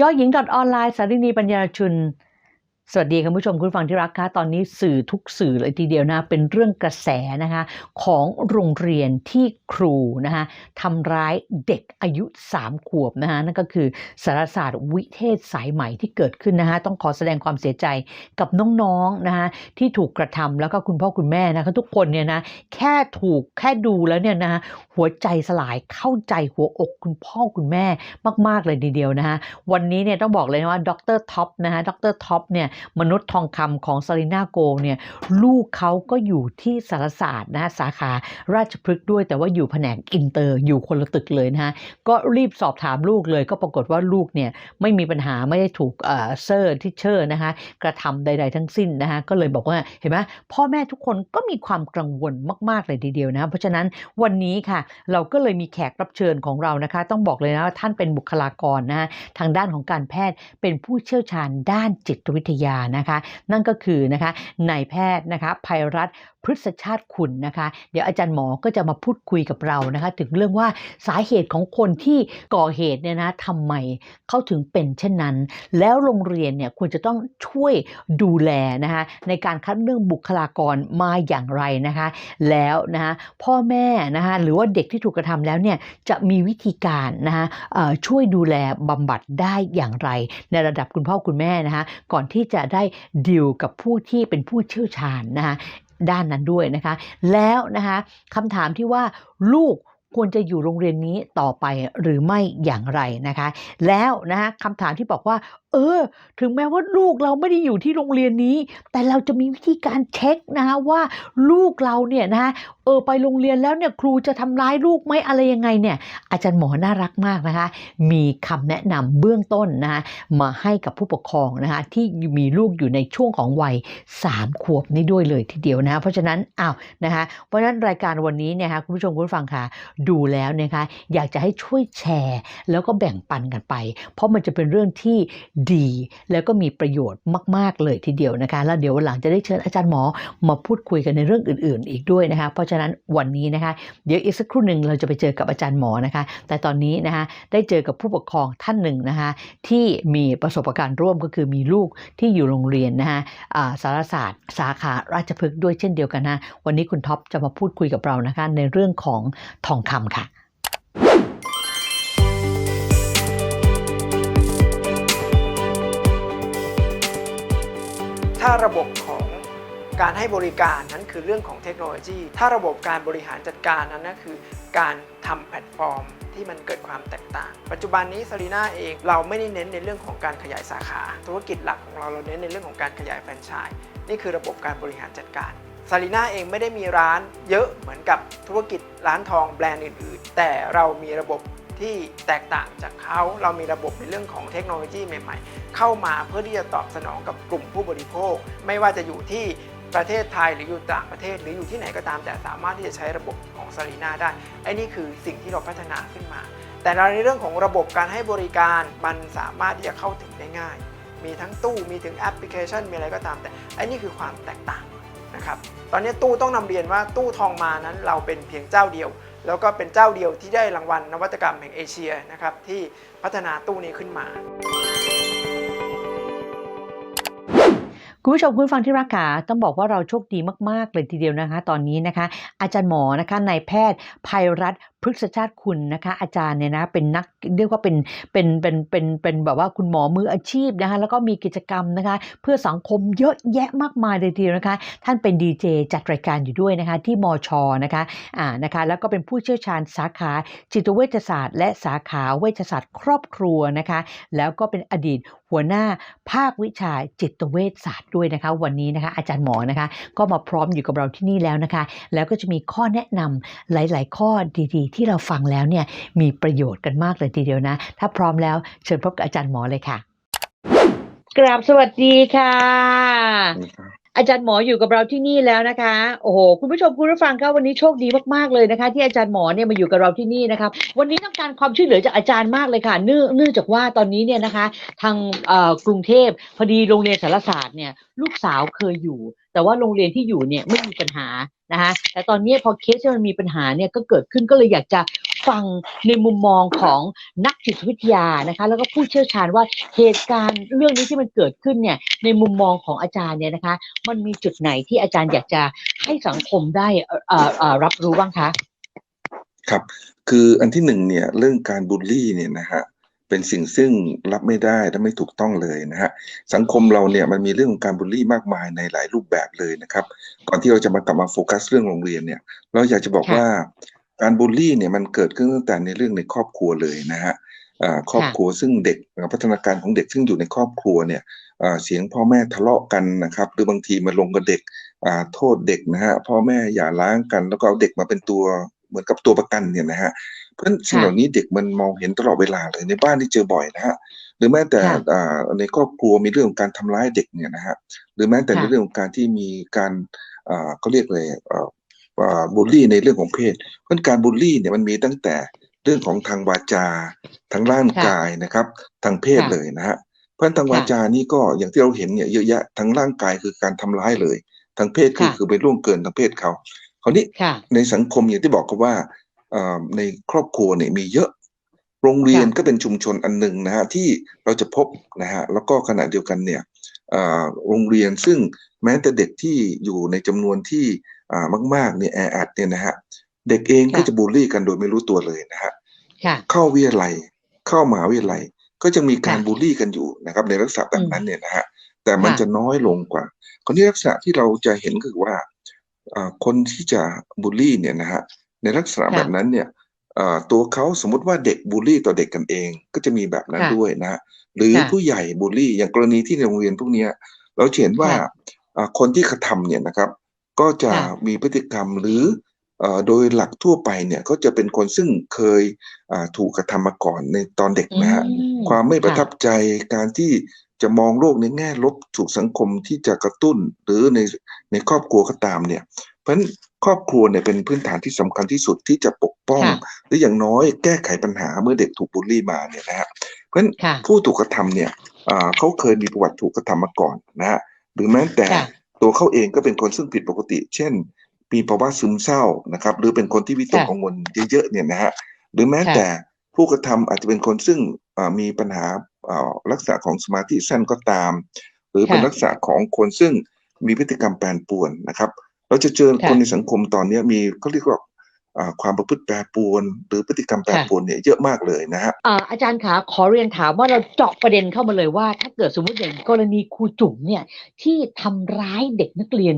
ยอหญิงออนไลน์สารินีปัญญาชุน สวัสดีคุณผู้ชมคุณฟังที่รักค่ะตอนนี้สื่อทุกสื่อเลยทีเดียวนะเป็นเรื่องกระแสนะคะของโรงเรียนที่ครูนะคะทำร้ายเด็กอายุ 3 ขวบนะคะนั่นก็คือสารศาสตร์วิเทศสายใหม่ที่เกิดขึ้นนะคะต้องขอแสดงความเสียใจกับน้องๆนะคะที่ถูกกระทำแล้วก็คุณพ่อคุณแม่นะคะทุกคนเนี่ยนะแค่ถูกแค่ดูแล้วเนี่ยนะคะหัวใจสลายเข้าใจหัวอกคุณพ่อคุณแม่มากๆเลยทีเดียวนะคะวันนี้เนี่ยต้องบอกเลยนะว่าดรท็อปนะคะดรท็อปเนี่ยมนุษย์ทองคำของซารีนาโกเนี่ยลูกเขาก็อยู่ที่สารศาสตร์นะสาขาราชพฤกษ์ด้วย แต่ว่าอยู่แผนกอินเตอร์อยู่คนละตึกเลยนะฮะก็รีบสอบถามลูกเลย ก็ปรากฏว่าลูกเนี่ยไม่มีปัญหาไม่ได้ถูกเซอร์ที่เชอร์นะคะกระทำใด ๆ ทั้งสิ้นนะคะก็เลยบอกว่าเห็นไหมพ่อแม่ทุกคนก็มีความกังวลมาก ๆ เลยทีเดียวนะ เพราะฉะนั้นวันนี้ค่ะ เราก็เลยมีแขกรับเชิญของเรานะคะ ต้องบอกเลยนะว่าท่านเป็นบุคลากรนะฮะทางด้านของการแพทย์เป็นผู้เชี่ยวชาญด้านจิตวิทยานะคะ นั่นก็คือนะคะนายแพทย์นะคะภัยรัต พฤษชาติคุณนะคะ เดี๋ยวอาจารย์หมอก็จะมาพูดคุยกับเรานะคะ ถึงเรื่องว่าสาเหตุของคนที่ก่อเหตุเนี่ยนะทำไมเขาถึงเป็นเช่นนั้น แล้วโรงเรียนเนี่ยควรจะต้องช่วยดูแลนะคะในการคัดเลือกบุคลากรมาอย่างไรนะคะ แล้วนะคะพ่อแม่นะคะหรือว่าเด็กที่ถูกกระทำแล้วเนี่ยจะมีวิธีการนะคะช่วยดูแลบำบัดได้อย่างไร ในระดับคุณพ่อคุณแม่นะคะก่อนที่จะได้ดีลกับผู้ที่เป็นผู้เชี่ยวชาญนะคะ ด้านนั้นด้วยนะคะ แล้วนะคะคำถามที่ว่าลูก ควรจะอยู่โรงเรียนนี้ต่อไปหรือไม่อย่างไรนะคะ แล้วนะคะคำถามที่บอกว่า เออ ถึงแม้ว่าลูกเราไม่ได้อยู่ที่โรงเรียนนี้ แต่เราจะมีวิธีการเช็คนะคะว่าลูกเราเนี่ยนะคะเออไปโรงเรียนแล้วเนี่ยครูจะทำร้ายลูกไหมอะไรยังไงเนี่ย อาจารย์หมอน่ารักมากนะคะ มีคำแนะนำเบื้องต้นนะคะมาให้กับผู้ปกครองนะคะที่มีลูกอยู่ในช่วงของวัย 3 ขวบนี้ด้วยเลยทีเดียวนะคะเพราะฉะนั้นอ้าวนะคะเพราะฉะนั้นรายการวันนี้เนี่ยคะคุณผู้ชมคุณฟังค่ะดูแล้วนะคะอยากจะให้ช่วยแชร์ แล้วก็แบ่งปันกันไป เพราะมันจะเป็นเรื่องที่ดี แล้วก็มีประโยชน์มาก ๆ เลยทีเดียวนะคะ แล้วเดี๋ยววันหลังจะได้เชิญอาจารย์หมอมาพูดคุยกันในเรื่องอื่น ๆ อีกด้วยนะคะ เพราะฉะนั้นวันนี้นะคะเดี๋ยวอีกสักครู่หนึ่งเราจะไปเจอกับอาจารย์หมอนะคะ แต่ตอนนี้นะคะได้เจอกับผู้ปกครองท่านหนึ่งนะคะที่มีประสบการณ์ร่วมก็คือมีลูกที่อยู่โรงเรียนนะคะาสารศาสตร์ สาขาราชพฤกษ์ด้วยเช่นเดียวกันนะวันนี้คุณท็อปจะมาพูดคุยกับเรานะคะในเรื่องของทองคำค่ะถ้าระบบของการให้บริการนั้นคือเรื่องของเทคโนโลยี ถ้าระบบการบริหารจัดการนั้นนะคือการทำแพลตฟอร์มที่มันเกิดความแตกต่าง ปัจจุบันนี้ซารีนาเองเราไม่ได้เน้นในเรื่องของการขยายสาขา ธุรกิจหลักของเราเราเน้นในเรื่องของการขยายแฟรนไชส์นี่คือระบบการบริหารจัดการซารีนาเองไม่ได้มีร้านเยอะเหมือนกับธุรกิจ ร้านทองแบรนด์อื่น ๆ แต่เรามีระบบที่แตกต่างจากเขาเรามีระบบในเรื่องของเทคโนโลยีใหม่ๆ เข้ามาเพื่อที่จะตอบสนองกับกลุ่มผู้บริโภค ไม่ว่าจะอยู่ที่ประเทศไทยหรืออยู่ต่างประเทศ หรืออยู่ที่ไหนก็ตามแต่สามารถที่จะใช้ระบบของซารีนาได้ไอ้นี่คือสิ่งที่เราพัฒนาขึ้นมา แต่ในเรื่องของระบบการให้บริการมันสามารถที่จะเข้าถึงได้ง่าย มีทั้งตู้มีถึงแอปพลิเคชันมีอะไรก็ตามแต่ไอ้นี่คือความแตกต่าง นะครับตอนนี้ตู้ต้องนำเรียนว่าตู้ทองมานั้นเราเป็นเพียงเจ้าเดียว แล้วก็เป็นเจ้าเดียวที่ได้รางวัลนวัตกรรมแห่งเอเชียนะครับที่พัฒนาตู้นี้ขึ้นมาคุณผู้ชมคุณฟังที่รักค่ะต้องบอกว่าเราโชคดีมาก ๆ เลยทีเดียวนะคะ ตอนนี้นะคะ อาจารย์หมอนะคะนายแพทย์ภัยรัต พฤกษชาติคุณนะคะ อาจารย์เนี่ยนะเป็นนักเรียกว่าเป็นเป็นเป็นเป็นเป็นแบบว่าคุณหมอมืออาชีพนะคะแล้วก็มีกิจกรรมนะคะ เพื่อสังคมเยอะแยะมากมายเลยทีเดียวนะคะ ท่านเป็นดีเจจัดรายการอยู่ด้วยนะคะ ที่มชนะคะอ่านะคะ แล้วก็เป็นผู้เชี่ยวชาญสาขาจิตเวชศาสตร์ และสาขาเวชศาสตร์ ครอบครัวนะคะ แล้วก็เป็นอดีตหัวหน้าภาควิชาจิตเวชศาสตร์ด้วยนะคะ วันนี้นะคะ อาจารย์หมอนะคะ ก็มาพร้อมอยู่กับเราที่นี่แล้วนะคะ แล้วก็จะมีข้อแนะนำหลาย ๆ ข้อดีๆที่เราฟังแล้วเนี่ยมีประโยชน์กันมากเลยทีเดียวนะ ถ้าพร้อมแล้วเชิญพบกับอาจารย์หมอเลยค่ะ กราบสวัสดีค่ะ อาจารย์หมออยู่กับเราที่นี่แล้วนะคะ โอ้โหคุณผู้ชมคุณผู้ฟังครับวันนี้โชคดีมากๆเลยนะคะ ที่อาจารย์หมอเนี่ยมาอยู่กับเราที่นี่นะครับวันนี้ต้องการความช่วยเหลือจากอาจารย์มากเลยค่ะเนื่องเนื่องจากว่าตอนนี้เนี่ยนะคะ ทางเอ่อกรุงเทพพอดีโรงเรียนสารศาสตร์เนี่ยลูกสาวเคยอยู่ แต่ว่าโรงเรียนที่อยู่เนี่ยไม่มีปัญหานะคะแต่ตอนนี้พอเคสที่มันมีปัญหาเนี่ยก็เกิดขึ้นก็เลยอยากจะฟังในมุมมองของนักจิตวิทยานะคะ แล้วก็ผู้เชี่ยวชาญว่าเหตุการณ์เรื่องนี้ที่มันเกิดขึ้นเนี่ยในมุมมองของอาจารย์เนี่ยนะคะ มันมีจุดไหนที่อาจารย์อยากจะให้สังคมได้อ่อเอ่อเอ่อรับรู้บ้างคะ ครับ คืออันที่หนึ่งเนี่ยเรื่องการบูลลี่เนี่ยนะฮะ เป็นสิ่งซึ่งรับไม่ได้และไม่ถูกต้องเลยนะฮะสังคมเราเนี่ยมันมีเรื่องของการบูลลี่มากมายในหลายรูปแบบเลยนะครับ ก่อนที่เราจะมากลับมาโฟกัสเรื่องโรงเรียนเนี่ย เราอยากจะบอกค่ะว่าการบูลลี่เนี่ยมันเกิดขึ้นตั้งแต่ในเรื่องในครอบครัวเลยนะฮะอ่าครอบครัวซึ่งเด็กพัฒนาการของเด็กซึ่งอยู่ในครอบครัวเนี่ยอ่าเสียงพ่อแม่ทะเลาะกันนะครับ หรือบางทีมาลงกับเด็กอ่าโทษเด็กนะฮะพ่อแม่อย่าร้างกัน แล้วก็เอาเด็กมาเป็นตัวเหมือนกับตัวประกันเนี่ยนะฮะ เพราะฉะนั้นสิ่งค่ะเหล่านี้เด็กมันมองเห็นตลอดเวลาเลยในบ้านที่เจอบ่อยนะฮะหรือแม้แต่ค่ะอ่าในครอบครัวมีเรื่องของการทำร้ายเด็กเนี่ยนะฮะหรือแม้แต่ในค่ะเรื่องของการที่มีการอ่าเขาเรียกเลยอ่าอ่าบูลลี่ในเรื่องของเพศ เพราะฉะนั้นการบูลลี่เนี่ยมันมีตั้งแต่เรื่องของทางวาจาทางร่างกายนะครับ ทางเพศค่ะเลยนะฮะเพราะฉะนั้นทางวาจานี่ก็อย่างที่เราเห็นเนี่ยเยอะแยะทางร่างกายคือการทำร้ายเลย ทางเพศคือค่ะคือไปล่วงเกินทางเพศเขาคราวนี้ค่ะในสังคมอย่างที่บอกก็ว่าเอ่อ ในครอบครัวเนี่ยมีเยอะ โรงเรียนค่ะก็เป็นชุมชนอันหนึ่งนะฮะที่เราจะพบนะฮะแล้วก็ขณะเดียวกันเนี่ยเอ่อโรงเรียนซึ่งแม้แต่เด็กที่อยู่ในจำนวนที่อ่ามากๆเนี่ยแออัดเนี่ยนะฮะเด็กเองก็ค่ะจะบูลลี่กันโดยไม่รู้ตัวเลยนะฮะค่ะเข้าวิทยาลัยเข้ามหาวิทยาลัยก็จะมีการค่ะบูลลี่กันอยู่นะครับในลักษณะแบบนั้นเนี่ยนะฮะแต่มันค่ะจะน้อยลงกว่าคนที่ลักษณะที่เราจะเห็นคือว่าอ่าคนที่จะบูลลี่เนี่ยนะฮะ ในลักษณะค่ะแบบนั้นเนี่ยอ่าตัวเขาสมมติว่าเด็กบูลลี่ต่อเด็กกันเอง ก็จะมีแบบนั้นค่ะด้วยนะฮะหรือค่ะผู้ใหญ่บูลลี่อย่างกรณีที่ในโรงเรียนพวกเนี้ยเราจะเห็นว่าค่ะอ่าคนที่กระทำเนี่ยนะครับ ก็จะค่ะมีพฤติกรรมหรือเอ่อโดยหลักทั่วไปเนี่ยก็จะเป็นคนซึ่งเคยอ่าถูกกระทำมาก่อนในตอนเด็กนะฮะอืมความไม่ประค่ะทับใจการที่จะมองโลกในแง่ลบถูกสังคมที่จะกระตุ้น หรือในในครอบครัวก็ตามเนี่ย เพราะฉะนั้น ครอบครัวเนี่ยเป็นพื้นฐานที่สำคัญที่สุดที่จะปกป้องค่ะหรืออย่างน้อยแก้ไขปัญหาเมื่อเด็กถูกบูลลี่มาเนี่ยนะฮะเพราะฉะนั้นค่ะผู้ถูกกระทำเนี่ยอ่าเขาเคยมีประวัติถูกกระทำมาก่อนนะฮะหรือแม้แต่ค่ะตัวเขาเองก็เป็นคนซึ่งผิดปกติ เช่น มีภาวะซึมเศร้านะครับ หรือเป็นคนที่วิตกค่ะกังวลเยอะๆเนี่ยนะฮะหรือแม้ค่ะแต่ผู้กระทำอาจจะเป็นคนซึ่งอ่ามีปัญหาอ่าลักษณะของสมาธิสั้นก็ตาม หรือเป็นค่ะลักษณะของคนซึ่งมีพฤติกรรมแปรปรวนนะครับ เราจะเจอค่ะคนในสังคมตอนนี้มีเขาเรียกว่าอ่าความประพฤติแปรปรวน หรือพฤติกรรมแปรปรวนเนี่ยเยอะมากเลยนะฮะอ่าอาจารย์คะขอเรียนถามว่าเราเจาะประเด็นเข้ามาเลยว่า ถ้าเกิดสมมติอย่างกรณีครูจุ๋มเนี่ยที่ทำร้ายเด็กนักเรียน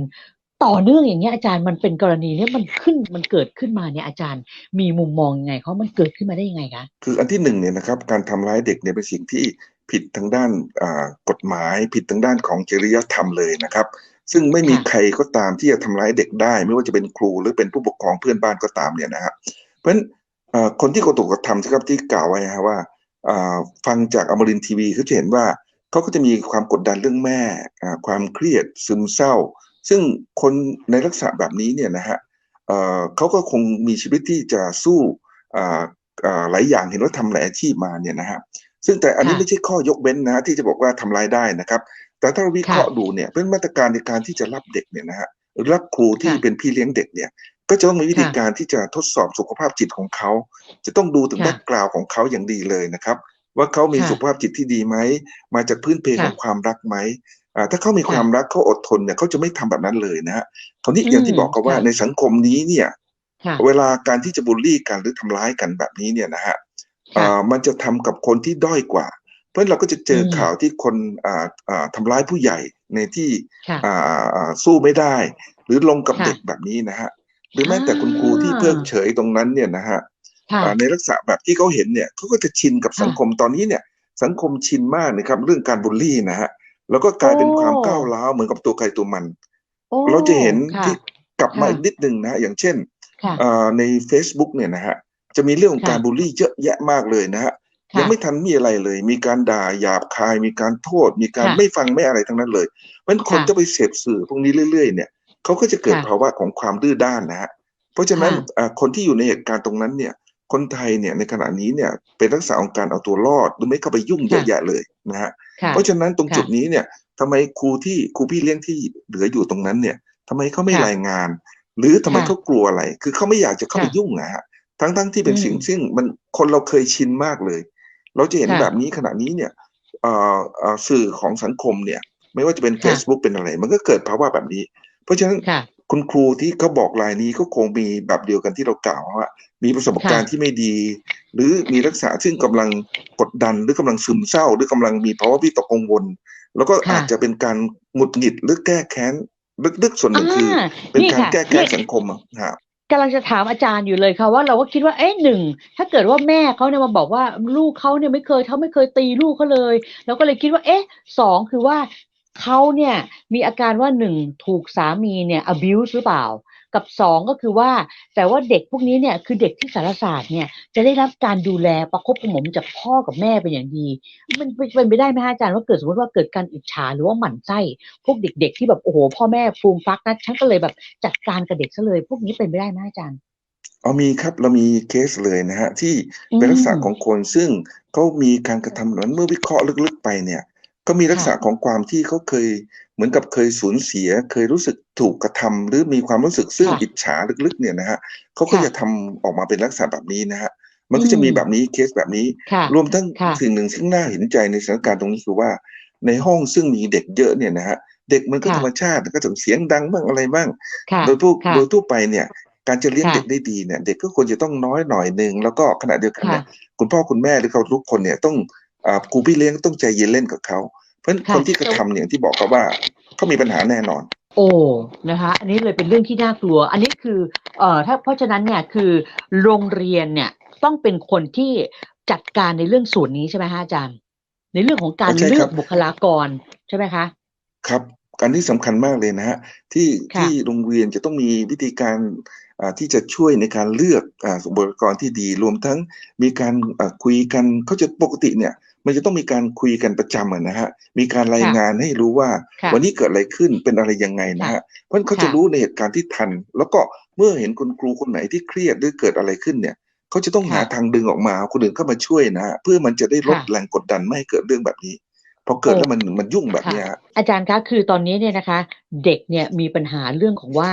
ต่อเนื่องอย่างเงี้ยอาจารย์มันเป็นกรณีเนี่ยมันขึ้นมันเกิดขึ้นมาเนี่ยอาจารย์มีมุมมองยังไงเขามันเกิดขึ้นมาได้ยังไงคะคืออันที่หนึ่งเนี่ยนะครับการทำร้ายเด็กเนี่ยเป็นสิ่งที่ผิดทางด้านอ่ากฎหมาย ผิดทางด้านของจริยธรรมเลยนะครับ ซึ่งไม่มีค่ะใครก็ตามที่จะทำร้ายเด็กได้ ไม่ว่าจะเป็นครูหรือเป็นผู้ปกครองเพื่อนบ้านก็ตามเนี่ยนะครับเพราะฉะนั้นอ่าคนที่เขาถูกกระทำที่ครับที่กล่าวไว้นะฮะว่าอ่าฟังจากอมรินทร์ทีวีเขาจะเห็นว่าเขาก็จะมีความกดดันเรื่องแม่อ่าความเครียดซึมเศร้า ซึ่งคนในลักษณะแบบนี้เนี่ยนะฮะเอ่อเขาก็คงมีชีวิตที่จะสู้อ่าอ่าหลายอย่างเห็นว่าทำหลายอาชีพมาเนี่ยนะฮะซึ่งแต่อันนี้ค่ะไม่ใช่ข้อยกเว้นนะฮะที่จะบอกว่าทำรายได้นะครับ แต่ถ้าเราวิเคราะห์ดูเนี่ยเป็นมาตรการในการที่จะรับเด็กเนี่ยนะฮะหรือรับครูที่ค่ะเป็นพี่เลี้ยงเด็กเนี่ย ก็จะต้องมีวิธีค่ะการที่จะทดสอบสุขภาพจิตของเขา จะต้องดูถึงค่ะแบ็กกราวของเขาอย่างดีเลยนะครับ ว่าเขามีค่ะสุขภาพจิตที่ดีไหมมาจากพื้นเพของค่ะความรักไหมอ่าถ้าเขามีค่ะความรักเขาอดทนเนี่ยเขาจะไม่ทำแบบนั้นเลยนะฮะคราวนี้อย่างที่อืมบอกก็ว่าค่ะในสังคมนี้เนี่ยค่ะเวลาการที่จะบูลลี่กันหรือทำร้ายกันแบบนี้เนี่ยนะฮะค่ะอ่ามันจะทำกับคนที่ด้อยกว่าเพ ราะฉะนั้นเราก็จะเจออมข่าวที่คนอ่าอ่าทำร้ายผู้ใหญ่ในที่ค่ะอ่าอ่าสู้ไม่ได้ หรือลงกับค่ะเด็กแบบนี้นะฮะหรือแม้แต่คุณครูที่เพิกเฉยตรงนั้นเนี่ยนะฮะค่ะอ่าในลักษณะแบบที่เขาเห็นเนี่ยเขาก็จะชินกับค่ะสังคมตอนนี้เนี่ย สังคมชินมากนะครับเรื่องการบูลลี่นะฮะแล้วก็กลายเป็นโอ้ความก้าวร้าวเหมือนกับตัวใครตัวมันโอ้เราจะเห็นค่ะที่กลับมาค่ะอีกนิดนึงนะฮะอย่างเช่นค่ะอ่าใน Facebook เนี่ยนะฮะจะมีเรื่องของค่ะการบูลลี่เยอะแยะมากเลยนะฮะค่ะ ยังไม่ทันมีอะไรเลย มีการด่าหยาบคาย มีการโทษ มีการค่ะไม่ฟังไม่อะไรทั้งนั้นเลยเพราะฉะนั้นคนค่ะจะไปเสพสื่อพวกนี้เรื่อย ๆ เนี่ยเขาก็จะเกิดค่ะภาวะของความดื้อด้านนะฮะเพราะฉะนั้นค่ะอ่าคนที่อยู่ในเหตุการณ์ตรงนั้นเนี่ย คนไทยเนี่ยในขณะนี้เนี่ยเป็นลักษณะของการเอาตัวรอดหรือไม่เข้าไปยุ่งเยอะค่ะแยะเลยนะฮะค่ะเพราะฉะนั้นตรงค่ะจุดนี้เนี่ยทำไมครูที่ครูพี่เลี้ยงที่เหลืออยู่ตรงนั้นเนี่ยทำไมเขาไม่ค่ะรายงาน หรือทำไมค่ะเขากลัวอะไร คือเขาไม่อยากจะเข้าไปค่ะยุ่งนะฮะทั้งทั้งที่เป็นอืมสิ่งซึ่งมันคนเราเคยชินมากเลย เราจะเห็นค่ะแบบนี้ขณะนี้เนี่ยเอ่อเอ่อสื่อของสังคมเนี่ย ไม่ว่าจะเป็นค่ะ Facebook เป็นอะไร มันก็เกิดภาวะแบบนี้ เพราะฉะนั้นค่ะคุณครูที่เขาบอกรายนี้ก็คงมีแบบเดียวกันที่เรากล่าวว่า มีประสบการณ์ที่ไม่ดี หรือมีลักษณะซึ่งกำลังกดดันหรือกำลังซึมเศร้า หรือกำลังมีภาวะวิตกกังวล แล้วก็ค่ะอาจจะเป็นการหงุดหงิดหรือแก้แค้นลึกๆส่วนหนึ่งคืออ่าเป็นนี่การค่ะแก้แค้นนี่สังคมอะฮะ กำลังจะถามอาจารย์อยู่เลยค่ะว่าเราก็คิดว่าเอ๊ะหนึ่งถ้าเกิดว่าแม่เขาเนี่ยมาบอกว่าลูกเขาเนี่ยไม่เคยเขาไม่เคยตีลูกเขาเลยเราก็เลยคิดว่า เอ๊ะสองคือว่า เขาเนี่ยมีอาการว่าหนึ่งถูกสามีเนี่ย abuse หรือเปล่า กับสองก็คือว่า แต่ว่าเด็กพวกนี้เนี่ยคือเด็กที่สารศาสตร์เนี่ยจะได้รับการดูแลประคบประหงมจากพ่อกับแม่เป็นอย่างดี มันเป็นเป็นไปได้ไหมฮะอาจารย์ว่าเกิดสมมติว่าเกิดการอิจฉาหรือว่าหมั่นไส้พวกเด็ก ๆ ที่แบบโอ้โหพ่อแม่ฟูมฟักนะฉันก็เลยแบบจัดการกับเด็กซะเลย พวกนี้เป็นไปได้ไหมอาจารย์เอามีครับเรามีเคสเลยนะฮะที่เป็นลักษณะอืมของคนซึ่งเขามีการกระทำนั้นเมื่อวิเคราะห์ลึกๆไปเนี่ย ก็มีลักษณะของความที่เขาเคยเหมือนกับเคยสูญเสีย เคยรู้สึกถูกกระทำหรือมีความรู้สึกซึ่งค่ะอิจฉาลึกๆ เนี่ยนะฮะเขาก็ค่ะจะทำออกมาเป็นลักษณะแบบนี้นะฮะมันก็จะมีอืมแบบนี้เคสแบบนี้ค่ะรวมทั้งค่ะสิ่งหนึ่งซึ่งน่าเห็นใจในสถานการณ์ตรงนี้คือว่า ในห้องซึ่งมีเด็กเยอะเนี่ยนะฮะเด็กมันก็ค่ะธรรมชาติก็จะเสียงดังบ้างอะไรบ้างค่ะโดยผู้ค่ะโดยทั่วไปเนี่ยการจะเลี้ยงค่ะเด็กได้ดีเนี่ยเด็กก็ควรจะต้องน้อยหน่อยหนึ่งแล้วก็ขณะเดียวกันค่ะเนี่ยคุณพ่อคุณแม่หรือเขาทุกคนเนี่ยต้องอ่า ครูพี่เลี้ยงต้องใจเย็นเล่นกับเขา เพราะฉะนั้นค่ะคนที่กระทำเนี่ยที่บอกเขาว่าเขามีปัญหาแน่นอน โอ้นะคะ อันนี้เลยเป็นเรื่องที่น่ากลัว อันนี้คือเอ่อถ้าเพราะฉะนั้นเนี่ยคือโรงเรียนเนี่ยต้องเป็นคนที่จัดการในเรื่องส่วนนี้ใช่ไหมฮะอาจารย์ ในเรื่องของการใช่ครับเลือกบุคลากรใช่ไหมคะ ครับการที่สำคัญมากเลยนะฮะที่ค่ะที่โรงเรียนจะต้องมีวิธีการอ่าที่จะช่วยในการเลือกอ่าบุคลากรที่ดี รวมทั้งมีการอ่าคุยกันเขาจะปกติเนี่ย มันจะต้องมีการคุยกันประจำอะนะฮะ มีการรายงานให้รู้ว่าค่ะวันนี้เกิดอะไรขึ้นเป็นอะไรยังไงนะฮะ เพราะฉะนั้นเขาจะค่ะรู้ในเหตุการณ์ที่ทัน แล้วก็เมื่อเห็นคุณครูคนไหนที่เครียดหรือเกิดอะไรขึ้นเนี่ยเขาจะต้องหาค่ะทางดึงออกมาเอาคนอื่นเข้ามาช่วยนะฮะเพื่อมันจะได้ลดค่ะแรงกดดันไม่ให้เกิดเรื่องแบบนี้ พอเกิดโอ้แล้วมันมันยุ่งแบบเนี้ยฮะอาจารย์คะคือตอนนี้เนี่ยนะคะ เด็กเนี่ยมีปัญหาเรื่องของว่า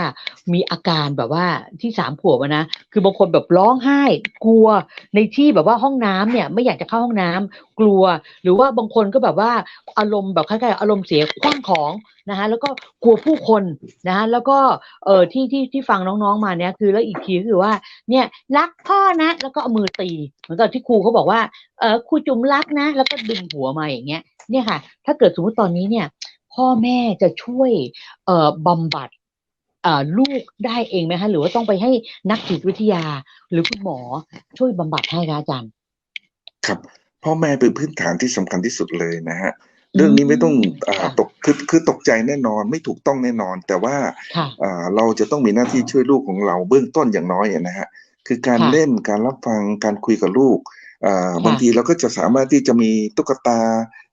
มีอาการแบบว่าที่สามขวบอะนะคือบางคนแบบร้องไห้ กลัวในที่แบบว่าห้องน้ำเนี่ยไม่อยากจะเข้าห้องน้ำกลัว หรือว่าบางคนก็แบบว่าอารมณ์แบบคล้ายๆอารมณ์เสียคว้างของนะคะแล้วก็กลัวผู้คนนะคะแล้วก็เออที่ที่ที่ฟังน้องๆมาเนี่ยคือแล้วอีกทีก็คือว่าเนี่ยรักพ่อนะ แล้วก็เอามือตีเหมือนกับที่ครูเขาบอกว่าเออครูจุ๋มรักนะ แล้วก็ดึงหัวมาอย่างเงี้ย เนี่ยค่ะ ถ้าเกิดสมมติตอนนี้เนี่ย พ่อแม่จะช่วยเอ่อบำบัดเอ่อลูกได้เองไหมคะหรือว่าต้องไปให้นักจิตวิทยา หรือคุณหมอช่วยบำบัดให้คะอาจารย์ ครับพ่อแม่เป็นพื้นฐานที่สำคัญที่สุดเลยนะฮะเรื่องนี้ไม่ต้องอืมอาค่ะตกคือคือตกใจแน่นอนไม่ถูกต้องแน่นอน แต่ว่าค่ะอ่าเราจะต้องมีหน้าที่ช่วยลูกของเราเบื้องต้นอย่างน้อยอะนะฮะคือการค่ะเล่นการรับฟังการคุยกับลูกอ่าค่ะบางทีเราก็จะสามารถที่จะมีตุ๊กตาอ่า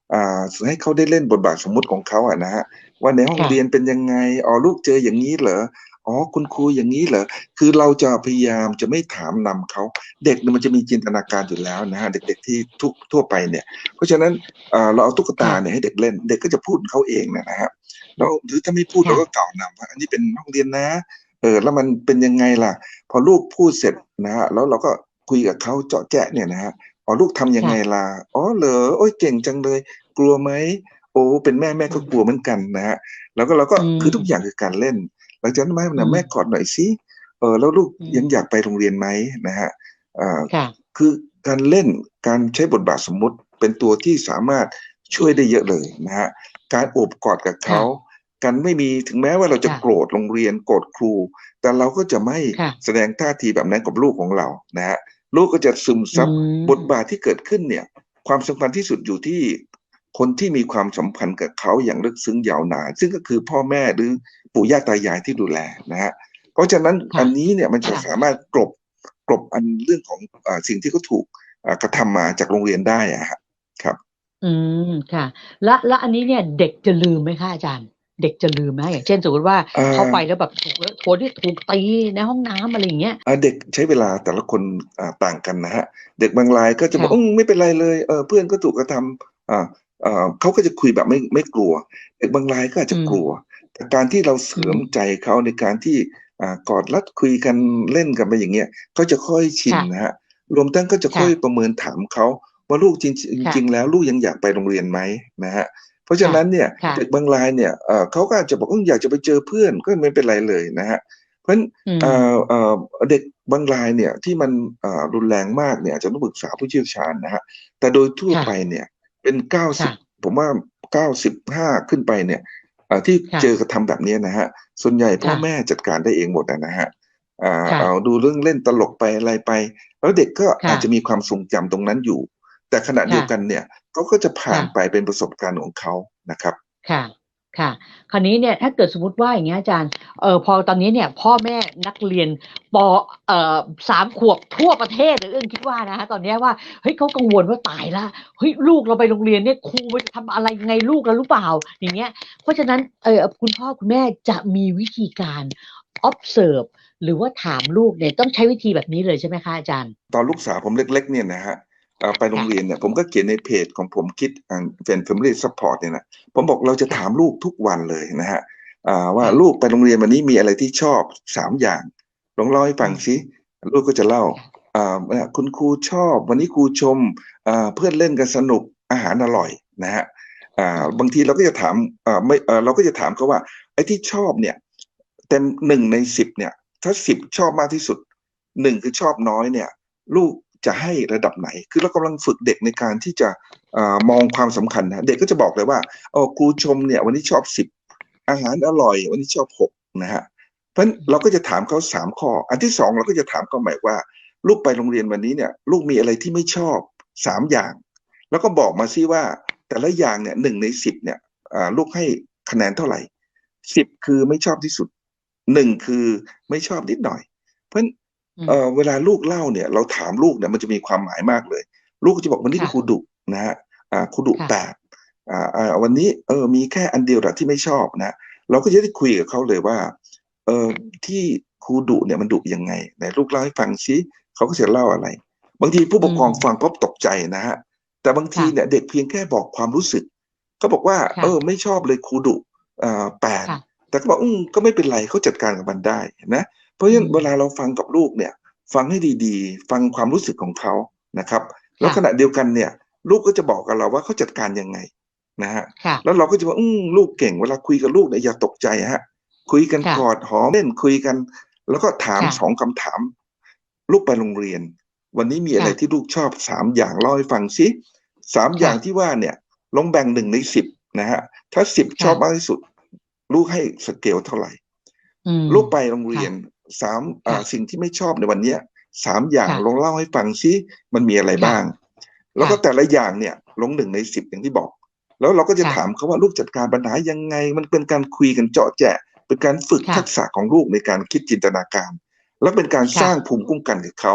ให้เขาได้เล่นบทบาทสมมุติของเขาอะนะฮะว่าในห้องค่ะเรียนเป็นยังไงอ๋อลูกเจออย่างนี้เหรออ๋อคุณครูอย่างนี้เหรอคือเราจะพยายามจะไม่ถามนำเขา เด็กเนี่ยมันจะมีจินตนาการอยู่แล้วนะฮะเด็ก ๆที่ทุกทั่วไปเนี่ย เพราะฉะนั้นเอ่อเราเอาตุ๊กตาเนี่ยให้เด็กเล่น เด็กก็จะพูดของเขาเองนะฮะแล้วหรือถ้าไม่พูดค่ะเราก็กล่าวนำว่าอันนี้เป็นห้องเรียนนะเออแล้วมันเป็นยังไงล่ะ พอลูกพูดเสร็จนะฮะแล้วเราก็คุยกับเขาเจาะแจ๊ะเนี่ยนะฮะอ๋อลูกทำยังไงล่ะอ๋อเหรอโอ้ยเก่งจังเลย กลัวไหมโอ้เป็นแม่แม่ก็กลัวเหมือนกันนะฮะแล้วก็เราก็อืมคือทุกอย่างคือการเล่น หลังจากนั้นแม่อืนะมแม่กอดหน่อยสิเออแล้วลูกอืมยังอยากไปโรงเรียนไหมนะฮะอ่าค่ะคือการเล่นการใช้บทบาทสมมุติเป็นตัวที่สามารถช่วยได้เยอะเลยนะฮะการโอบกอดกับเขาการไม่มีถึงแม้ว่าเราจะค่ะโกรธโรงเรียนโกรธครู แต่เราก็จะไม่ค่ะแสดงท่าทีแบบนั้นกับลูกของเรานะฮะลูกก็จะซึมซับอืมบทบาทที่เกิดขึ้นเนี่ย ความสำคัญที่สุดอยู่ที่ คนที่มีความสัมพันธ์กับเขาอย่างลึกซึ้งยาวนาน ซึ่งก็คือพ่อแม่หรือปู่ย่าตายายที่ดูแลนะฮะเพราะฉะนั้นค่ะอันนี้เนี่ยมันจะค่ะสามารถกลบกลบอันเรื่องของอาสิ่งที่เขาถูกอ่ากระทำมาจากโรงเรียนได้อะฮะครับ อืมค่ะ และและอันนี้เนี่ยเด็กจะลืมไหมคะอาจารย์ เด็กจะลืมไหมอย่างเช่นสมมติว่าเอ่อเข้าไปแล้วแบบถูกโคนที่ถูกตีในห้องน้ำอะไรอย่างเงี้ยอ่าเด็กใช้เวลาแต่ละคนอ่าต่างกันนะฮะ เด็กบางรายก็จะบอกค่ะอืมไม่เป็นไรเลยเออเพื่อนก็ถูกกระทำอ่าอ่า เขาก็จะคุยแบบไม่ไม่กลัวเด็กบางรายก็อาจจะอืมกลัว แต่การที่เราเสริมอืมใจเขาในการที่อ่ากอดรัดคุยกันเล่นกันไปอย่างเงี้ยเขาจะค่อยชินค่ะนะฮะรวมทั้งก็จะค่ะค่อยประเมินถามเขาว่าลูกจริงค่ะจริงๆแล้วลูกยังอยากไปโรงเรียนไหมนะฮะเพราะฉะนั้นเนี่ยค่ะเด็กบางรายเนี่ยเอ่อเขาก็อาจจะบอกว่าอยากจะไปเจอเพื่อนก็ไม่เป็นไรเลยนะฮะเพราะฉะนั้นอืมเอ่อเอ่อเด็กบางรายเนี่ยที่มันเอ่อรุนแรงมากเนี่ยอาจจะต้องปรึกษาผู้เชี่ยวชาญนะฮะแต่โดยทั่วค่ะไปเนี่ย เป็นเก้าสิบค่ะผมว่าเก้าสิบห้าขึ้นไปเนี่ยเอ่อที่ค่ะเจอกระทำแบบเนี้ยนะฮะ ส่วนใหญ่พ่อค่ะแม่จัดการได้เองหมดนะฮะอ่าค่ะเอาดูเรื่องเล่นตลกไปอะไรไป แล้วเด็กก็ค่ะอาจจะมีความทรงจำตรงนั้นอยู่ แต่ขณะค่ะเดียวกันเนี่ยเขาก็จะผ่านค่ะไปเป็นประสบการณ์ของเขานะครับ ค่ะ ค่ะ คราวนี้เนี่ยถ้าเกิดสมมติว่าอย่างเงี้ยอาจารย์เออพอตอนนี้เนี่ย พ่อแม่นักเรียนปเอ่อสามขวบทั่วประเทศเลยเอื้องคิดว่านะฮะตอนนี้ว่าเฮ้ยเขากังวลว่าตายละเฮ้ยลูกเราไปโรงเรียนเนี่ยครูมันจะทำอะไรไงลูกเราหรือเปล่า อย่างเงี้ย เพราะฉะนั้นเออคุณพ่อคุณแม่จะมีวิธีการ observe หรือว่าถามลูกเนี่ยต้องใช้วิธีแบบนี้เลยใช่ไหมคะอาจารย์ ตอนลูกสาวผมเล็ก ๆ เนี่ยนะฮะ ไปโรงเรียนเนี่ยผมก็เขียนในเพจของผมคิดเป็น family support เนี่ยนะผมบอกเราจะถามลูกทุกวันเลยนะฮะอ่าว่าค่ะลูกไปโรงเรียนวันนี้มีอะไรที่ชอบสามอย่างลองเล่าให้ฟังสิลูกก็จะเล่าอ่าเนี่ยคุณครูชอบ วันนี้ครูชมอ่าเพื่อนเล่นกันสนุกอาหารอร่อยนะฮะอ่าบางทีเราก็จะถามอ่าไม่เอ่อเราก็จะถามเขาว่าไอ้ที่ชอบเนี่ยเต็มหนึ่งในสิบเนี่ย ถ้าสิบชอบมากที่สุดหนึ่งคือชอบน้อยเนี่ย ลูก จะให้ระดับไหน คือเรากำลังฝึกเด็กในการที่จะอมองความสำคัญนะเด็กก็จะบอกเลยว่าเออครูชมเนี่ยวันนี้ชอบสิบอาหารอร่อย วันนี้ชอบหกนะฮะเพราะนั้นเราก็จะถามเขาสามข้อ อันที่สองเราก็จะถามเขาใหม่ว่า ลูกไปโรงเรียนวันนี้เนี่ย ลูกมีอะไรที่ไม่ชอบสามอย่าง แล้วก็บอกมาซิว่า แต่ละอย่างเนี่ยหนึ่งในสิบเนี่ยลูกให้คะแนนเท่าไหร่สิบคือไม่ชอบที่สุดหนึ่งคือไม่ชอบนิดหน่อย เพราะนั้น เออเวลาลูกเล่าเนี่ย เราถามลูกเนี่ยมันจะมีความหมายมากเลย ลูกก็จะบอกวันนี้ค่ะครูดุนะฮะอ่าครูดุค่ะแปดอ่าอ่าวันนี้เออมีแค่อันเดียวแหละที่ไม่ชอบนะเราก็จะได้คุยกับเขาเลยว่า เออที่ครูดุเนี่ยมันดุยังไงไหนลูกเล่าให้ฟังซิเขาก็จะเล่าอะไร บางทีผู้ปกครองอืมฟังปุ๊บตกใจนะฮะแต่บางทีค่ะเนี่ยเด็กเพียงแค่บอกความรู้สึกเขาบอกว่าค่ะเออ ไม่ชอบเลยครูดุอ่าแปดค่ะแต่ก็บอกอืมก็ไม่เป็นไรเขาจัดการกับมันได้นะเพ ราะฉะนั้นอืมเวลาเราฟังกับลูกเนี่ยฟังให้ดีๆ ฟังความรู้สึกของเขานะครับ แล้วขณะเดียวกันเนี่ย ลูกก็จะบอกกับเราว่าเขาจัดการยังไงนะฮะค่ะแล้วเราก็จะว่าอืมลูกเก่งเวลาคุยกับลูกเนี่ยอย่าตกใจฮะ คุยกันค่ะกอดหอมเล่นคุยกัน แล้วก็ถามค่ะสองคำถาม ลูกไปโรงเรียน วันนี้มีอะไรค่ะที่ลูกชอบสามอย่างเล่าให้ฟังสิสามค่ะอย่างที่ว่าเนี่ยลองแบ่งหนึ่งในสิบนะฮะถ้าสิบค่ะชอบมากที่สุด ลูกให้สเกลเท่าไหร่อืมลูกไปโรงเรียน สามอ่าค่ะสิ่งที่ไม่ชอบในวันเนี้ยสามอย่างค่ะลองเล่าให้ฟังซิมันมีอะไรค่ะบ้าง แล้วก็ค่ะแต่ละอย่างเนี่ยลงหนึ่งในสิบอย่างที่บอก แล้วเราก็จะค่ะถามเขาว่าลูกจัดการปัญหายังไง มันเป็นการคุยกันเจาะแจะเป็นการฝึกค่ะทักษะของลูกในการคิดจินตนาการ แล้วเป็นการค่ะสร้างภูมิคุ้มกันกับเขา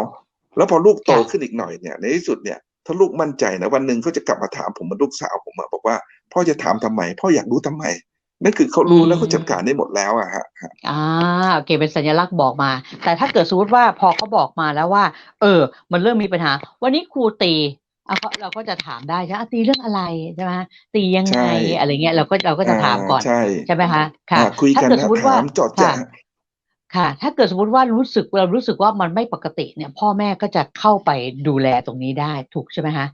แล้วพอลูกโตค่ะขึ้นอีกหน่อยเนี่ยในที่สุดเนี่ยถ้าลูกมั่นใจนะวันหนึ่งเขาจะกลับมาถามผมเหมันลูกสาวผมอะบอกว่า พ่อจะถามทำไมพ่ออยากรู้ทำไม นั่นคือเขารู้แล้วเขาจัดการได้หมดแล้วอะฮะอ่าโอเคเป็นสัญลักษณ์บอกมา แต่ถ้าเกิดสมมติว่าพอเขาบอกมาแล้วว่า เออ มันเริ่มมีปัญหา วันนี้ครูตีอะเขาเราก็จะถามได้ใช่ไหมอะตีเรื่องอะไรใช่ไหมตียังใช่ไงอะไรเงี้ยเราก็เราก็จะถามก่อนใช่ใช่ไหมคะค่ะอ่าคุยถ้ากันเกิดนะสมมติว่าถามเจาะแจะค่ะค่ะ ถ้าเกิดสมมติว่ารู้สึกเรารู้สึกว่ามันไม่ปกติเนี่ย พ่อแม่ก็จะเข้าไปดูแลตรงนี้ได้ถูกใช่ไหมคะ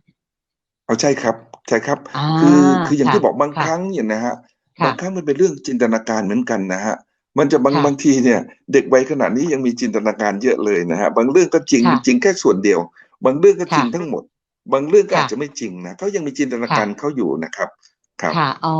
เอาใช่ครับใช่ครับอ่าคือคืออย่างที่ค่ะบอกบางค่ะครั้งเนี่ยนะฮะค่ะ บางครั้งมันเป็นเรื่องจินตนาการเหมือนกันนะฮะมันจะบางค่ะบางทีเนี่ย เด็กวัยขนาดนี้ยังมีจินตนาการเยอะเลยนะฮะบางเรื่องก็จริงค่ะจริงแค่ส่วนเดียว บางเรื่องก็จริงค่ะทั้งหมด บางเรื่องก็ค่ะอาจจะไม่จริงนะเขายังมีจินตนาการเขาอยู่นะครับ ครับค่ะอ๋อ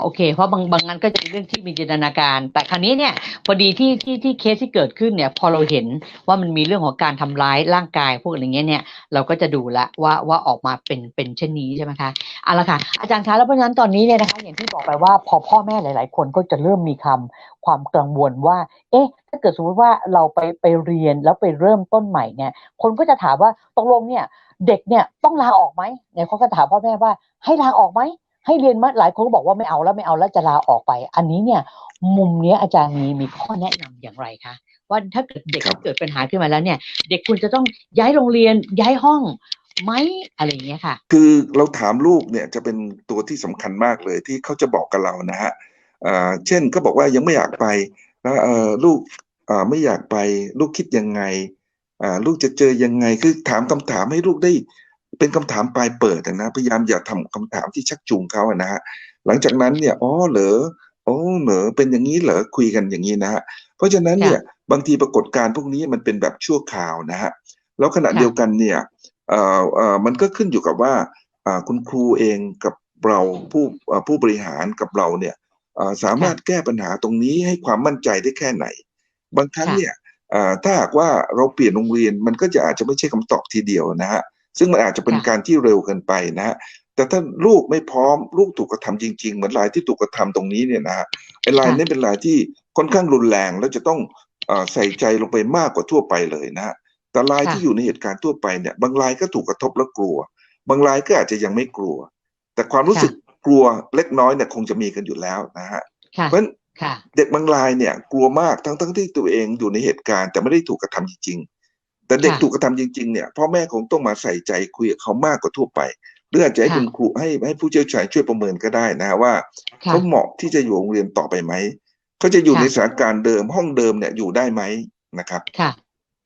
โอเค เพราะบางบางงานก็จะเป็นเรื่องที่มีจินตนาการ แต่คราวนี้เนี่ยพอดีที่ที่ที่เคสที่เกิดขึ้นเนี่ย พอเราเห็นว่ามันมีเรื่องของการทำร้ายร่างกายพวกอะไรเงี้ยเนี่ยเราก็จะดูละว่าว่าออกมาเป็นเป็นเช่นนี้ใช่ไหมคะเอาละค่ะอาจารย์คะแล้วเพราะฉะนั้นตอนนี้เนี่ยนะคะอย่างที่บอกไปว่าพอพ่อแม่หลาย ๆ คนก็จะเริ่มมีคำความกังวลว่า เอ๊ะ ถ้าเกิดสมมติว่าเราไปไปเรียนแล้วไปเริ่มต้นใหม่เนี่ย คนก็จะถามว่าตกลงเนี่ย เด็กเนี่ยต้องลาออกไหมเนี่ยเขาก็ถามพ่อแม่ว่าให้ลาออกไหม ให้เรียนไหมหลายคนก็บอกว่าไม่เอาแล้วไม่เอาแล้วจะลาออกไป อันนี้เนี่ย มุมเนี้ยอาจารย์มีมีข้อแนะนำอย่างไรคะว่าถ้าเกิดเด็กครับเกิดปัญหาขึ้นมาแล้วเนี่ย เด็กควรจะต้องย้ายโรงเรียนย้ายห้องไหมอะไรอย่างเงี้ยค่ะ คือเราถามลูกเนี่ยจะเป็นตัวที่สำคัญมากเลยที่เขาจะบอกกับเรานะฮะเอ่อเช่นเขาบอกว่ายังไม่อยากไปแล้วเอ่อลูกอ่าไม่อยากไป ลูกคิดยังไงอ่าลูกจะเจอยังไงคือถามคำถามให้ลูกได้ เป็นคำถามปลายเปิดนะพยายามอย่าทำคำถามที่ชักจูงเขาอะนะฮะหลังจากนั้นเนี่ยอ๋อเหรออ๋อเหรอเป็นอย่างนี้เหรอคุยกันอย่างนี้นะฮะเพราะฉะนั้นเนี่ยบางทีปรากฏการณ์พวกนี้มันเป็นแบบชั่วคราวนะฮะแล้วขณะค่ะเดียวกันเนี่ยเอ่อเอ่อมันก็ขึ้นอยู่กับว่าอ่าคุณครูเองกับเราผู้เอ่อผู้บริหารกับเราเนี่ยเอ่อสามารถแก้ปัญหาตรงนี้ให้ความมั่นใจได้แค่ไหน บางครั้งค่ะเนี่ยเอ่อถ้าหากว่าเราเปลี่ยนโรงเรียนมันก็จะอาจจะไม่ใช่คำตอบทีเดียวนะฮะ ซึ่งมันอาจจะเป็นค่ะการที่เร็วเกินไปนะฮะแต่ถ้าลูกไม่พร้อมลูกถูกกระทำจริง ๆ เหมือนรายที่ถูกกระทำตรงนี้เนี่ยนะฮะเป็นรายนี้เป็นรายที่ค่อนข้างรุนแรงแล้วจะต้องเอ่อใส่ใจลงไปมากกว่าทั่วไปเลยนะฮะแต่รายค่ะที่อยู่ในเหตุการณ์ทั่วไปเนี่ย บางรายก็ถูกกระทบแล้วกลัว บางรายก็อาจจะยังไม่กลัว แต่ความรู้สึกกลัวเล็กน้อยเนี่ยคงจะมีกันอยู่แล้วนะฮะค่ะเพราะฉะนั้นค่ะเด็กบางรายเนี่ยกลัวมากทั้งทั้งที่ตัวเองอยู่ในเหตุการณ์แต่ไม่ได้ถูกกระทำจริงๆ แต่เด็กค่ะถูกกระทำจริง ๆ เนี่ยพ่อแม่คงต้องมาใส่ใจคุยกับเขามากกว่าทั่วไปหรืออาจจะให้ค่ะคุณครูให้ให้ผู้เชี่ยวชาญช่วยประเมินก็ได้นะฮะว่าค่ะเขาเหมาะที่จะอยู่โรงเรียนต่อไปไหมเขาจะอยู่ค่ะในสถานการณ์เดิมห้องเดิมเนี่ยอยู่ได้ไหมนะครับ ค่ะ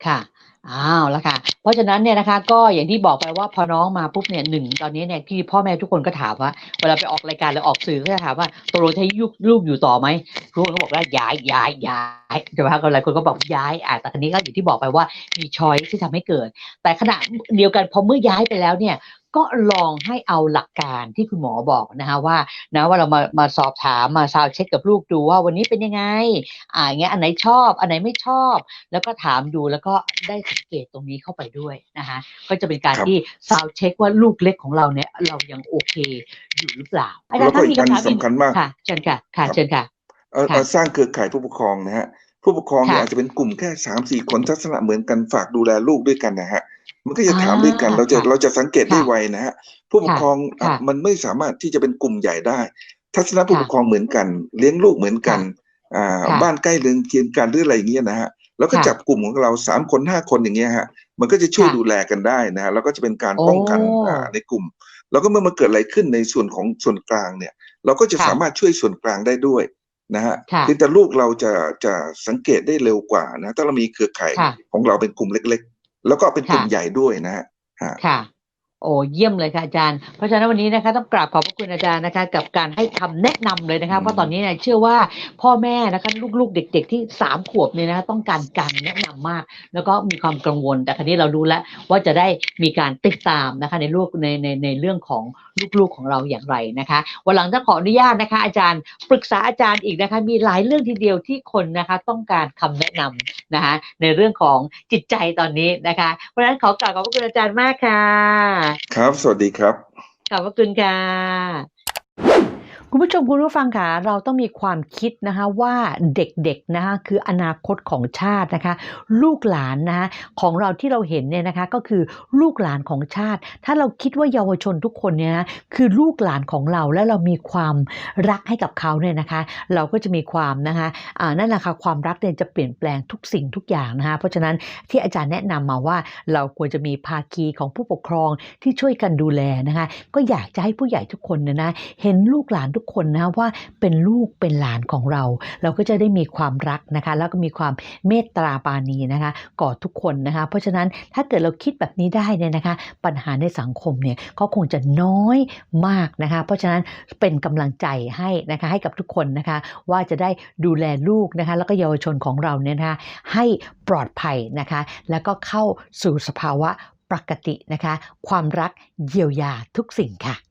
ค่ะ อ้าวแล้วค่ะ เพราะฉะนั้นเนี่ยนะคะ ก็อย่างที่บอกไปว่าพอน้องมาปุ๊บเนี่ยหนึ่งตอนนี้เนี่ยที่พ่อแม่ทุกคนก็ถามว่า เวลาไปออกรายการหรือออกสื่อก็จะถามว่าตกลงจะให้ลูกลูกอยู่ต่อไหมทุกคนก็บอกว่าย้ายย้ายย้ายใช่ไหมคะหลายคนก็บอกย้ายอะแต่ทีนี้ก็อย่างที่บอกไปว่ามีช้อยที่ทำให้เกิด แต่ขณะเดียวกันพอเมื่อย้ายไปแล้วเนี่ย ก็ลองให้เอาหลักการที่คุณหมอบอกนะคะว่านะว่าเรามามาสอบถามมาซาวเช็คกับลูกดูว่าวันนี้เป็นยังไงอ่าอย่างเงี้ยอันไหนชอบอันไหนไม่ชอบ แล้วก็ถามดูแล้วก็ได้สังเกตตรงนี้เข้าไปด้วยนะคะก็จะเป็นการครับที่ซาวเช็คว่าลูกเล็กของเราเนี่ยเรายังโอเคอยู่หรือเปล่าอาจารแล้วย์ก็ถ้าอีมีกอันคำถามสำคัญมากค่ะเชิญค่ะค่ะครับเชิญค่ะเอ่อค่ะเอ่อสร้างเครือข่ายผู้ปกครองนะฮะ ผู้ปกครองเนี่ยค่ะอาจจะเป็นกลุ่มแค่สามสี่คนทัศนะเหมือนกันฝากดูแลลูกด้วยกันนะฮะมันก็จะอ่าถามด้วยกันเราจะค่ะเราจะสังเกตได้ค่ะไวนะฮะผู้ปกครองค่ะอะมันไม่สามารถที่จะเป็นกลุ่มใหญ่ได้ ทัศนะผู้ค่ะปกครองเหมือนกัน เลี้ยงลูกเหมือนกันอ่าค่ะบ้านใกล้เรือนเคียงกันหรืออะไรอย่างเงี้ยนะฮะแล้วก็ค่ะจับกลุ่มของเราสามคนห้าคนอย่างเงี้ยฮะมันก็จะช่วยค่ะดูแลกันได้นะฮะแล้วก็จะเป็นการโอ้ป้องกันอ่าในกลุ่ม แล้วก็เมื่อมันเกิดอะไรขึ้นในส่วนของส่วนกลางเนี่ย เราก็จะค่ะสามารถช่วยส่วนกลางได้ด้วย นะฮะค่ะเพียงแต่ลูกเราจะจะสังเกตได้เร็วกว่านะ ถ้าเรามีเครือข่ายค่ะของเราเป็นกลุ่มเล็ก ๆ แล้วก็เป็นกลุ่มค่ะใหญ่ด้วยนะฮะฮะค่ะ โอ้เยี่ยมเลยค่ะอาจารย์ เพราะฉะนั้นวันนี้นะคะต้องกราบขอบพระคุณอาจารย์นะคะ กับการให้คำแนะนำเลยนะคะอืมเพราะตอนนี้เนี่ยเชื่อว่าพ่อแม่นะคะลูกๆ เด็ก ๆ ที่สามขวบเนี่ยนะคะต้องการการแนะนำมาก แล้วก็มีความกังวล แต่ครั้นี้เรารู้แล้วว่าจะได้มีการติดตามนะคะในลูกในในในเรื่องของลูกๆของเราอย่างไรนะคะวันหลังจะขออนุญาตนะคะ อาจารย์ปรึกษาอาจารย์อีกนะคะมีหลายเรื่องทีเดียวที่คนนะคะต้องการคำแนะนำนะคะในเรื่องของจิตใจตอนนี้นะคะเพราะฉะนั้นขอกราบขอบพระคุณอาจารย์มากค่ะครับ สวัสดีครับ ขอบพระคุณค่ะ คุณผู้ชมคุณผู้ฟังค่ะเราต้องมีความคิดนะคะว่าเด็กๆนะคะคืออนาคตของชาตินะคะ ลูกหลานนะคะของเราที่เราเห็นเนี่ยนะคะก็คือลูกหลานของชาติ ถ้าเราคิดว่าเยาวชนทุกคนเนี่ยนะคือลูกหลานของเราและเรามีความรักให้กับเขาเนี่ยนะคะ เราก็จะมีความนะคะอ่านั่นแหละค่ะความรักเนี่ยจะเปลี่ยนแปลงทุกสิ่งทุกอย่างนะคะเพราะฉะนั้นที่อาจารย์แนะนำมาว่าเราควรจะมีภาคีของผู้ปกครองที่ช่วยกันดูแลนะคะ ก็อยากจะให้ผู้ใหญ่ทุกคนเนี่ยนะเห็นลูกหลานทุกุกคนนะว่าเป็นลูกเป็นหลานของเรา เราก็จะได้มีความรักนะคะ แล้วก็มีความเมตตาปาณีนะคะกอดทุกคนนะคะ เพราะฉะนั้นถ้าเกิดเราคิดแบบนี้ได้เนี่ยนะคะ ปัญหาในสังคมเนี่ยก็คงจะน้อยมากนะคะ เพราะฉะนั้นเป็นกำลังใจให้นะคะให้กับทุกคนนะคะ ว่าจะได้ดูแลลูกนะคะ แล้วก็เยาวชนของเราเนี่ยนะคะให้ปลอดภัยนะคะ แล้วก็เข้าสู่สภาวะปกตินะคะ ความรักเยียวยาทุกสิ่งค่ะ